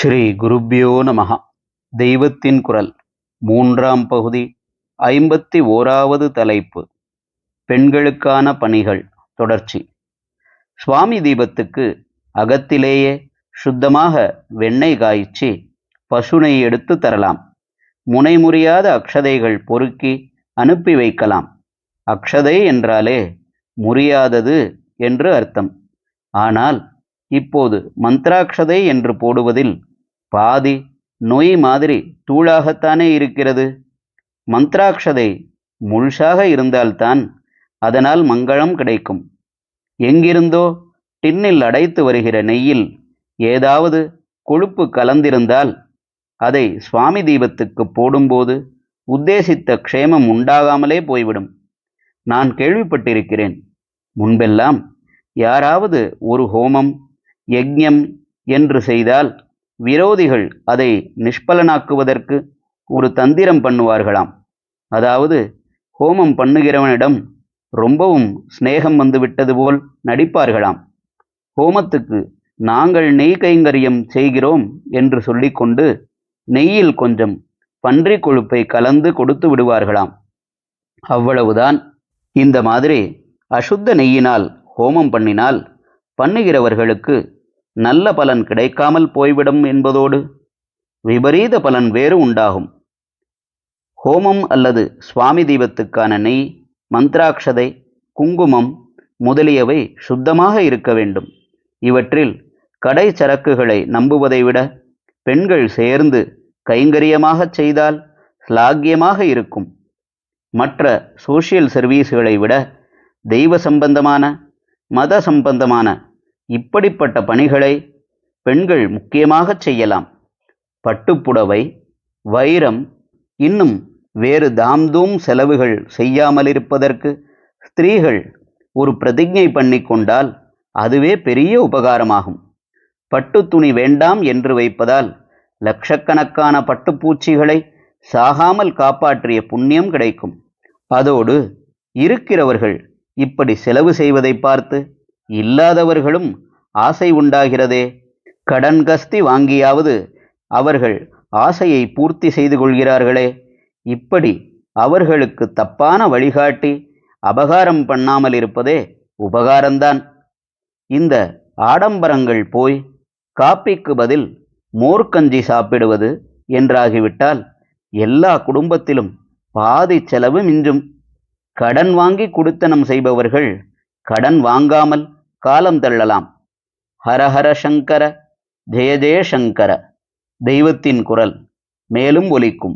ஸ்ரீ குருப்பியோ நமஹ. தெய்வத்தின் குரல். மூன்றாம் பகுதி ஐம்பத்தி ஓராவது தலைப்பு. பெண்களுக்கான பணிகள் தொடர்ச்சி. சுவாமி தீபத்துக்கு அகத்திலேயே சுத்தமாக வெண்ணெய் காய்ச்சி பசுனை எடுத்து தரலாம். முனை முறியாத அக்ஷதைகள் பொறுக்கி அனுப்பி வைக்கலாம். அக்ஷதை என்றாலே முறியாதது என்று அர்த்தம். ஆனால் இப்போது மந்த்ராட்சதை என்று போடுவதில் பாதி நொய் மாதிரி தூளாகத்தானே இருக்கிறது? மந்த்ராட்சதை முழுசாக இருந்தால்தான் அதனால் மங்களம் கிடைக்கும். எங்கிருந்தோ டின்னில் அடைத்து வருகிற நெய்யில் ஏதாவது கொழுப்பு கலந்திருந்தால் அதை சுவாமி தீபத்துக்கு போடும்போது உத்தேசித்த க்ஷேமம் உண்டாகாமலே போய்விடும். நான் கேள்விப்பட்டிருக்கிறேன். முன்பெல்லாம் யாராவது ஒரு ஹோமம் யஜ்யம் என்று செய்தால் விரோதிகள் அதை நிஷ்பலனாக்குவதற்கு ஒரு தந்திரம் பண்ணுவார்களாம். அதாவது ஹோமம் பண்ணுகிறவனிடம் ரொம்பவும் சிநேகம் வந்துவிட்டது போல் நடிப்பார்களாம். ஹோமத்துக்கு நாங்கள் நெய் கைங்கரியம் செய்கிறோம் என்று சொல்லிக்கொண்டு நெய்யில் கொஞ்சம் பன்றி கொழுப்பை கலந்து கொடுத்து விடுவார்களாம். அவ்வளவுதான். இந்த மாதிரி அசுத்த நெய்யினால் ஹோமம் பண்ணினால் பண்ணுகிறவர்களுக்கு நல்ல பலன் கிடைக்காமல் போய்விடும் என்பதோடு விபரீத பலன் வேறு உண்டாகும். ஹோமம் அல்லது சுவாமி தீபத்துக்கான நெய் மந்திராட்சதை குங்குமம் முதலியவை சுத்தமாக இருக்க வேண்டும். இவற்றில் கடை சரக்குகளை நம்புவதை விட பெண்கள் சேர்ந்து கைங்கரியமாகச் செய்தால் ஸ்லாகியமாக இருக்கும். மற்ற சோஷியல் சர்வீஸ்களை விட தெய்வ சம்பந்தமான மத சம்பந்தமான இப்படிப்பட்ட பணிகளை பெண்கள் முக்கியமாகச் செய்யலாம். பட்டுப்புடவை வைரம் இன்னும் வேறு தாம்தூம் செலவுகள் செய்யாமலிருப்பதற்கு ஸ்திரீகள் ஒரு பிரதிஜை பண்ணி கொண்டால் அதுவே பெரிய உபகாரமாகும். பட்டு துணி வேண்டாம் என்று வைப்பதால் லட்சக்கணக்கான பட்டுப்பூச்சிகளை சாகாமல் காப்பாற்றிய புண்ணியம் கிடைக்கும். அதோடு இருக்கிறவர்கள் இப்படி செலவு செய்வதை பார்த்து இல்லாதவர்களும் ஆசை உண்டாகிறதே. கடன் கஸ்தி வாங்கியாவது அவர்கள் ஆசையை பூர்த்தி செய்து கொள்கிறார்களே. இப்படி அவர்களுக்கு தப்பான வழிகாட்டி அபகாரம் பண்ணாமல் இருப்பதே உபகாரம்தான். இந்த ஆடம்பரங்கள் போய் காப்பிக்கு பதில் மோர்க்கஞ்சி சாப்பிடுவது என்றாகிவிட்டால் எல்லா குடும்பத்திலும் பாதி செலவு மிஞ்சும். கடன் வாங்கி குடுத்தனம் செய்பவர்கள் கடன் வாங்காமல் காலம் தள்ளலாம். ஹரஹர சங்கர ஜெய ஜெய சங்கர தெய்வத்தின் குரல் மேலும் ஒலிக்கும்.